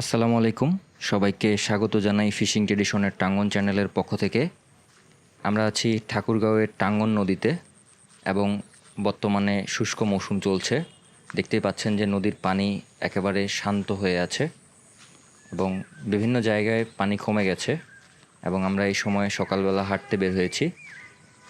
আসসালামু আলাইকুম। সবাইকে স্বাগত জানাই ফিশিং ট্রেডিশনের টাঙ্গন চ্যানেলের পক্ষ থেকে। আমরা আছি ঠাকুরগাঁওয়ের টাঙ্গন নদীতে এবং বর্তমানে শুষ্ক মৌসুম চলছে। দেখতেই পাচ্ছেন যে নদীর পানি একেবারে শান্ত হয়ে আছে এবং বিভিন্ন জায়গায় পানি কমে গেছে এবং আমরা এই সময় সকালবেলা হাঁটতে বের হয়েছি।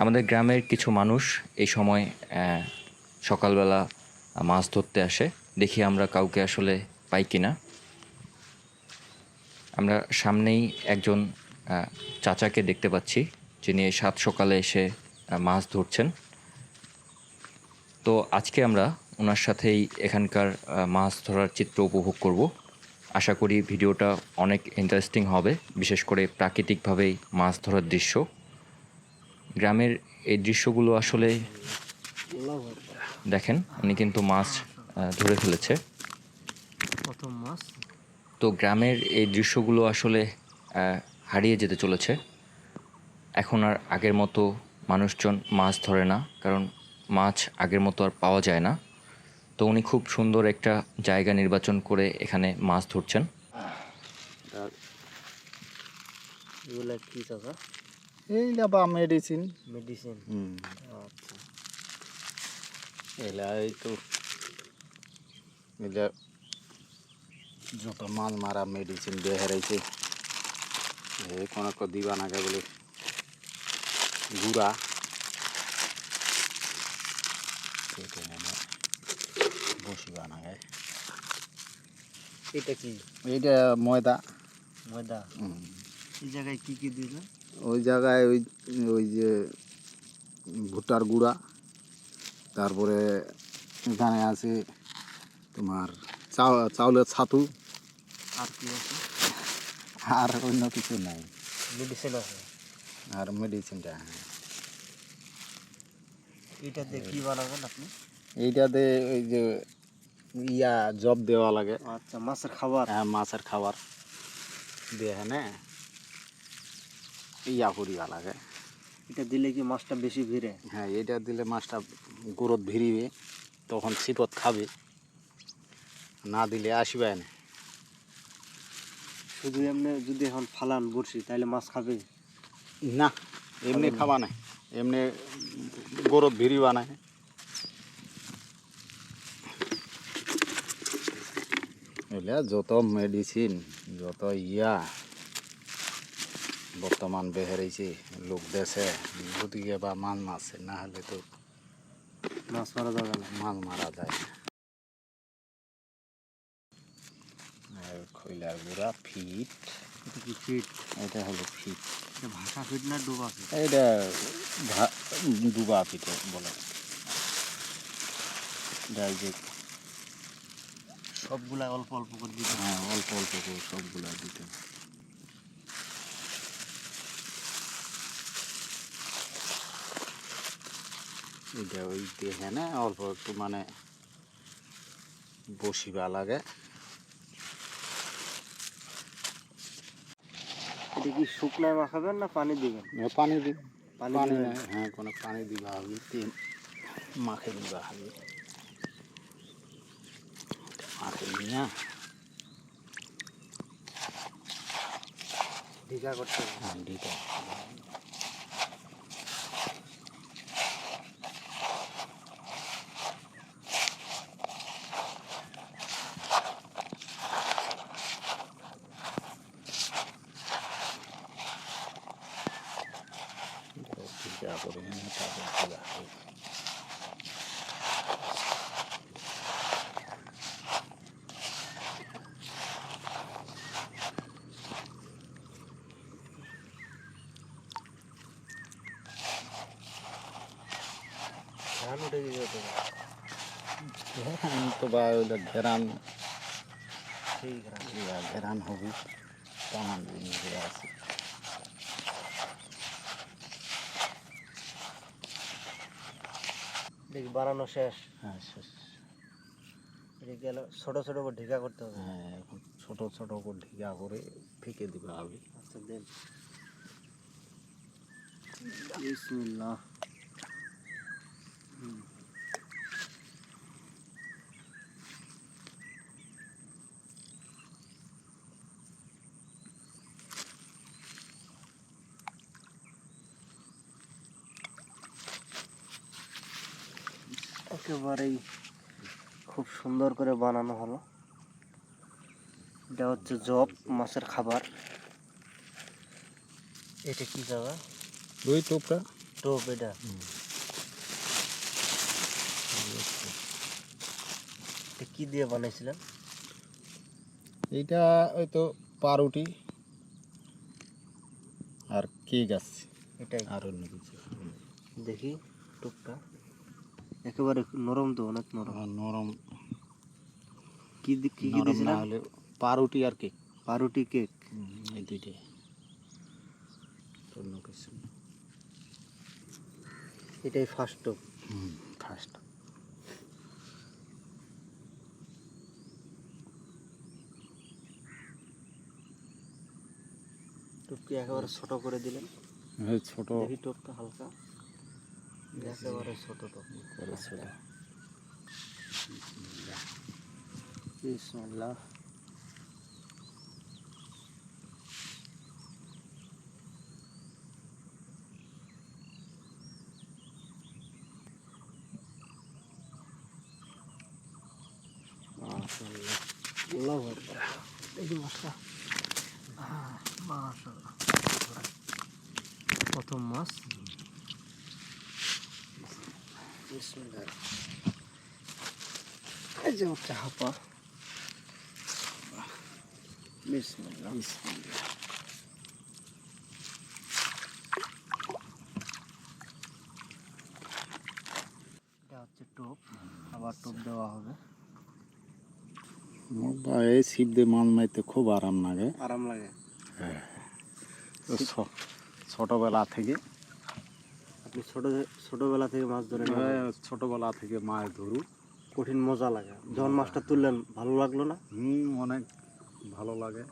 আমাদের গ্রামের কিছু মানুষ এই সময় সকালবেলা মাছ ধরতে আসে। দেখি আমরা কাউকে আসলে পাই কিনা। আমরা সামনেই একজন চাচাকে দেখতে পাচ্ছি, যিনি সাত সকালে এসে মাছ ধরছেন। তো আজকে আমরা ওনার সাথেই এখানকার মাছ ধরার চিত্র উপভোগ করব। আশা করি ভিডিওটা অনেক ইন্টারেস্টিং হবে, বিশেষ করে প্রাকৃতিকভাবেই মাছ ধরার দৃশ্য। গ্রামের এই দৃশ্যগুলো আসলে দেখেন, উনি কিন্তু মাছ ধরে ফেলেছে। প্রথম মাছ? তো গ্রামের এই দৃশ্যগুলো আসলে হারিয়ে যেতে চলেছে। এখন আর আগের মতো মানুষজন মাছ ধরে না কারণ মাছ আগের মতো আর পাওয়া যায় না। তো উনি খুব সুন্দর একটা জায়গা নির্বাচন করে এখানে মাছ ধরছেন। এইটা বা মেডিসিন মেডিসিন হুম। আচ্ছা। এলা তো এলা যত মাল মারা মেডিসিন দিয়ে হেরাইছে এই কোনো কো দিবা নাগে বলে গুড়া কেটে নেনে বসিবা নাগে এটা কি এইটা ময়দা ময়দা হুম। এই জায়গায় কি কি দিল ওই জায়গায় ওই ওই যে ভুট্টার গুঁড়া তারপরে এখানে আছে তোমার চাউ- চাউলের ছাতু। আর কি আছে? আর অন্য কিছু নাই। মেডিসিন আছে? আর মেডিসিনটা হ্যাঁ। এটা দিয়ে কি বানাবেন আপনি? এইটা দিয়ে ওই যে ইয়া জব দেওয়া লাগে। আচ্ছা মাছের খাবার। হ্যাঁ মাছের খাবার দিয়ে হ্যাঁ ইয়া করিবা লাগে। এটা দিলে কি মাছটা বেশি ভিড়ে? হ্যাঁ এটা দিলে মাছটা গরত ভিড়িবে তখন ছিপত খাবে। না দিলে আসবে না। শুধু এমনি যদি এখন ফালান বড়শি তাহলে মাছ খাবে? না এমনি খাবা না এমনি গরত ভিড়িবা না এলে যত মেডিসিন যত ইয়া বর্তমান বেহারাইছে লোক দেশে গতিকে বা মাছ মারছে না হলে তো মাছ মারা যাবে না। মাছ মারা যায় না। আর খৈলার গুঁড়া ফিট। এটা কি ফিট। এটা হলো ফিট। এটা ভাষা ফিট না ডোবা ফিট? এটা ডুবা পিঠে বলে। এটা যে সবগুলা অল্প অল্প করে দিতে হ্যাঁ অল্প অল্প করে সবগুলো দিতে এটা ওই দেখে না অল্প একটু মানে বসিবা লাগে। এটা কি শুকনায় মাখাবেন না পানি দিবেন? পানি পানি পানি দিবেন? নাই হ্যাঁ কোনো পানি দিবা হবে তিন মাখে দিবা হবে। মাখে দিই না ঢিকা করতে হবে। হ্যাঁ ধান উঠে ঘেরান তো বা ওইটা ঘেরান। ঠিক আছে। ঘেরান হবে তেমন জিনিস আছে। দেখি বানানো শেষ। হ্যাঁ শেষ। গেল ছোট ছোট করে ঢিকা করতে হবে? হ্যাঁ এখন ছোট ছোট করে ঢিকা করে ফেঁকে দিবা হবে। আচ্ছা দেন। বিসমিল্লাহ। একেবারেই খুব সুন্দর করে বানানো হলো। এটা হচ্ছে জব মাছের খাবার। এটা কি জায়গা? টোপ এটা। কি দিয়ে বানাইছিলেন? এইটা ওই তো পাউরুটি আর কি গাছ এটাই। আর অন্য কিছু। দেখি টোপটা একেবারে নরম তো অনেক নরম। আর নরম। কি কি কি না হলে পাউরুটি আর কেক। পাউরুটি কেক। এই দুইটাই। অন্য কিছু এটাই ফার্স্ট টোপ হুম ফার্স্ট টোপকে একেবারে ছোট করে দিলেন। এই ছোট। দেখি টোপটা হালকা। একেবারে ছোট টোপ। করে ছোট। বিসমিল্লাহ। মাশাআল্লাহ। আল্লাহু আকবার। মাছটা আহ, মাশাআল্লাহ প্রথম মাছ এই যে হচ্ছে হাপা। বিসমিল্লাহ বিসমিল্লাহ। এটা হচ্ছে টোপ, আবার টোপ দেওয়া হবে। এই ছিপ দিয়ে মাছ মারতে খুব আরাম লাগে। আরাম লাগে। ছ- ছোটবেলা থেকে আপনি ছোট ছোটবেলা থেকে মাছ ধরে এ, ছোটবেলা থেকে মাছ ধরু। কঠিন মজা লাগে। যখন মাছটা তুললেন ভালো লাগল না? হুম অনেক ভালো লাগে।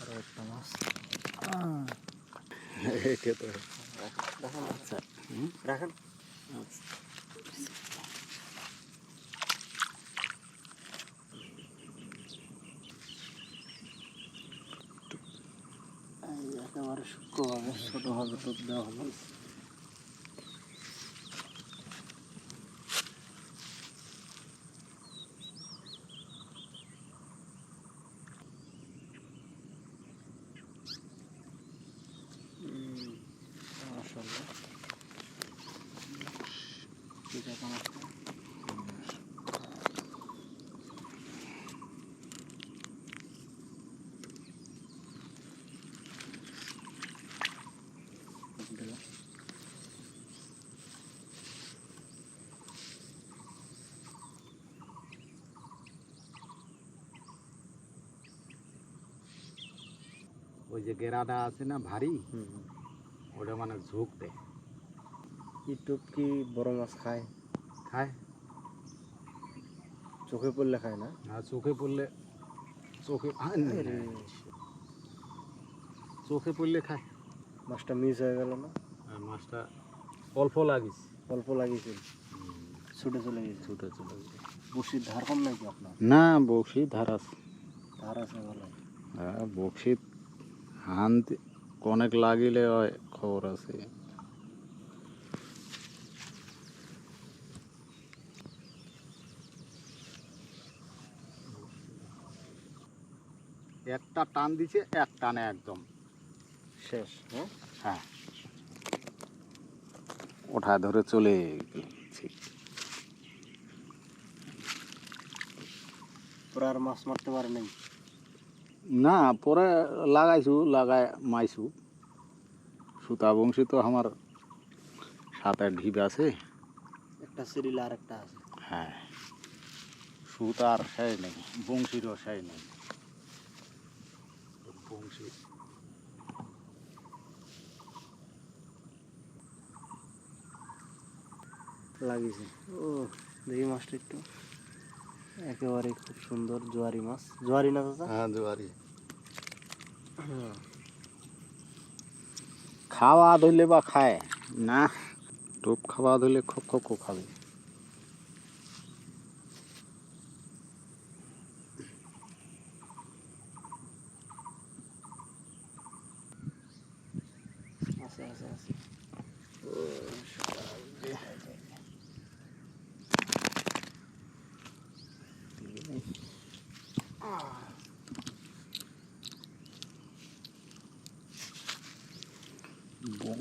আরও একটা মাছ। এটা তো। আচ্ছা। রাখেন একেবারে সূক্ষ্মভাবে ছোটোভাবে টোপ দেওয়া হলো ওই যে গেরাটা আছে না ভারী। ওটা মানে ঝোঁক দেয় কি বড় মাছ খায়? খায়? চোখে পড়লে খায় না? আর চোখে পড়লে চোখে চোখে পড়লে খায়। মাছটা মিস হয়ে গেল না? আর মাছটা অল্প লাগিস। অল্প লাগিয়েছিল ছুটে চলে গেছে। ছুটে চলে যায়। বসির ধার কম নাকি আপনার? না বক্সি ধারাস ধার আছে ভালো। হ্যাঁ বক্সি হান অনেক লাগিলে হয় খবর আছে। একটা টান দিছে এক টানে একদম। শেষ হ্যাঁ। ওঠা ধরে চলে গেছে। পরে আর মাছ মারতে পারে নাই না পরে লাগাইছু লাগাই মাইছু। সুতা বংশী তো আমার সাত আট ঢিপ আছে। একটা সিরিল আর একটা আছে। হ্যাঁ সুতার সেই নেই বংশীরও সেই নেই। বংশী। লাগিয়েছে ও দেখি মাছটা একটু। একেবারে খুব সুন্দর জোয়ারি মাছ। জোয়ারি না চাচা? হ্যাঁ জোয়ারি। খাওয়া ধরলে বা খায়। না টোপ খাওয়া ধরলে খো খো খাবে।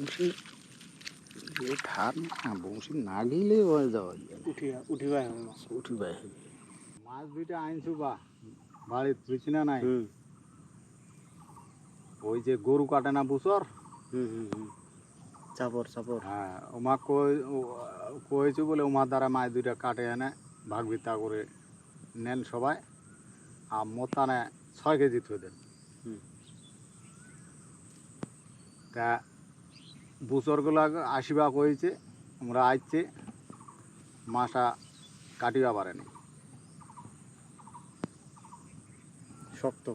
বংশী। এই ঠার না বংশী না গেলে হয়ে যাওয়া উঠি উঠিবাই হবে। মাছ উঠিবাই মাছ দুইটা আনছু বা? বাড়ির বুঝছি না নাই? ওই যে গরু কাটে না বুসর? হুম হুম হুম। চাপর চাপর হ্যাঁ ওমা কই ও- বলে ওমার দ্বারা মাছ দুইটা কাটে এনে ভাগ ভিত্তা করে নেন সবাই আর মোতানে ছয় কেজি থই দেন। হুম। তা বুচরগুলা আসিবা হয়েছে আমরা আইছে মাসা কাটিবা পারেনি। শক্ত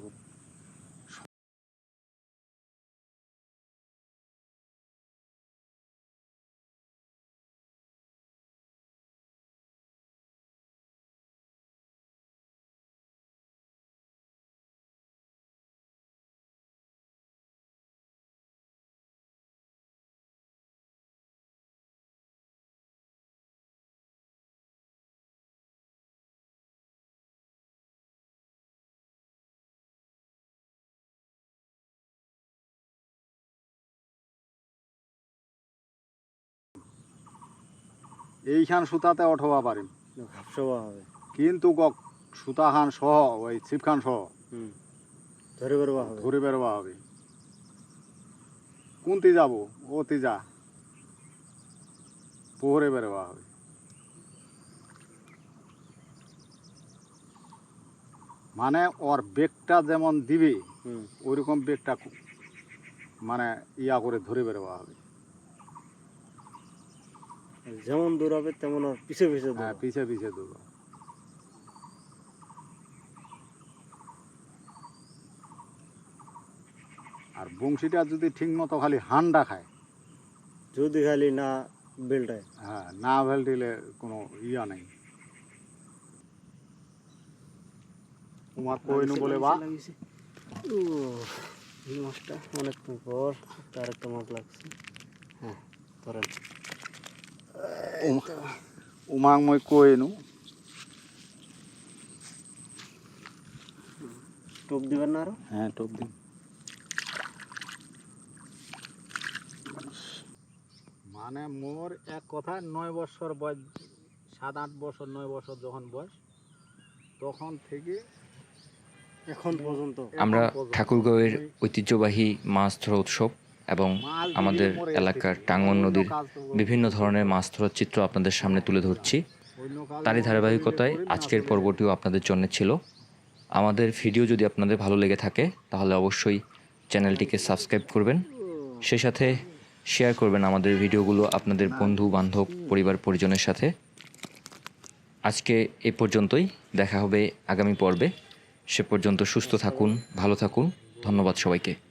এইখান সুতাতে অঠবা পারিম হবে। কিন্তু কক সুতা খান সহ ওই ছিপ খান সহ ধরে বেরোবা হবে। ঘুরে বেরোবা হবে। কোনটি যাব? ওতি যা। পোহরে বেরোবা হবে। মানে ওর বেগটা যেমন দিবে ওইরকম বেগটা মানে ইয়া করে ধরে বেরোবা হবে। যেমন দৌড়াবে তেমন আর পিছে পিছে হ্যাঁ পিছে পিছে দেবো আর বংশীটা যদি ঠিক মতো খালি হান্ডা খায় যদি খালি না বেলটায়। হ্যাঁ না ভেল দিলে কোনো ইয়া নেই। তোমার কইনু বলে বা? ও মাছটা অনেকক্ষণ পর তার একটা মাছ লাগছে। হ্যাঁ ধরেন। উমাং মই কইনু টোপ দিবেন না আরও হ্যাঁ টোপ দিন মানে মোর এক কথা নয় বছর বয়স সাত আট বছর নয় বছর যখন বয়স তখন থেকে এখন পর্যন্ত আমরা ঠাকুরগাঁওয়ের ঐতিহ্যবাহী মাছ ধরা উৎসব এবং আমাদের এলাকার টাঙ্গন নদীর বিভিন্ন ধরনের মাছ ধরার চিত্র আপনাদের সামনে তুলে ধরছি। তারই ধারাবাহিকতায় আজকের পর্বটিও আপনাদের জন্য ছিল। আমাদের ভিডিও যদি আপনাদের ভালো লেগে থাকে তাহলে অবশ্যই চ্যানেলটিকে সাবস্ক্রাইব করবেন। সেই সাথে শেয়ার করবেন আমাদের ভিডিওগুলো আপনাদের বন্ধু বান্ধব পরিবার পরিজনের সাথে। আজকে এ পর্যন্তই। দেখা হবে আগামী পর্বে। সে পর্যন্ত সুস্থ থাকুন ভালো থাকুন। ধন্যবাদ সবাইকে।